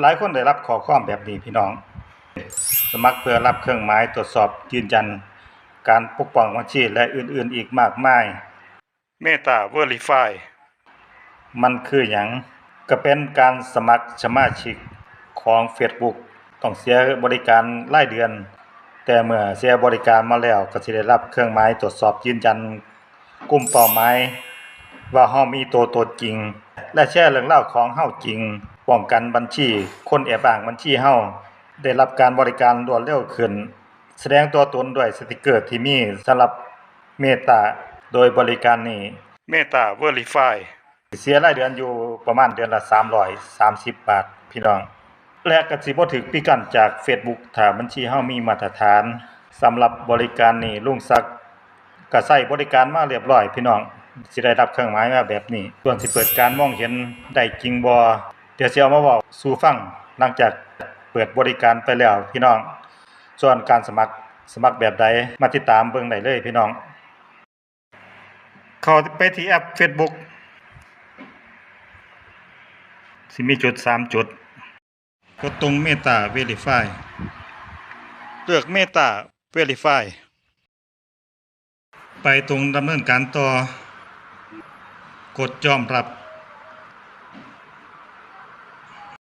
หลายคนได้รับข้อความแบบนี้พี่น้อง สมัครเพื่อรับเครื่องหมายตรวจสอบยืนยัน การปกป้องบัญชีและอื่นๆอีกมากมาย Meta Verify มันคือหยังก็เป็นการสมัครสมาชิกของ Facebook ต้องเสียบริการรายเดือน แต่เมื่อเสียบริการมาแล้วก็สิได้รับเครื่องหมายตรวจสอบยืนยันกลุ่มเป้าหมายว่าเฮามีตัวตนจริง และแชร์เรื่องราวของเฮาจริง ป้องกันบัญชีคนแอบอ้างบัญชีเฮาได้รับการบริการรวดเร็วขึ้น แสดงตัวตนด้วยสติกเกอร์ที่มีสำหรับ Meta โดยบริการนี้ Meta Verify เสียรายเดือนอยู่ประมาณเดือนละ 330 บาท พี่น้อง และก็สิบ่ถูกปิดกั้นจาก Facebook ถ้าบัญชีเฮามีมาตรฐานสำหรับบริการนี้ลุงศักดิ์ก็ใช้บริการมาเรียบร้อย พี่น้องสิได้รับเครื่องหมายมาแบบนี้ส่วนสิเปิดการมองเห็นได้จริงบ่ เดี๋ยวสิเอามาเว้าสู่ฟังหลังจากเปิดบริการไปแล้วพี่น้อง ส่วนการสมัครสมัครแบบใดมาติดตามเบิ่งได้เลยพี่น้อง เข้าไปที่แอป Facebook สิมีจุด 3 จุด กดตรง Meta Verify เลือก Meta Verify ไปตรงดำเนินการต่อกดยอมรับ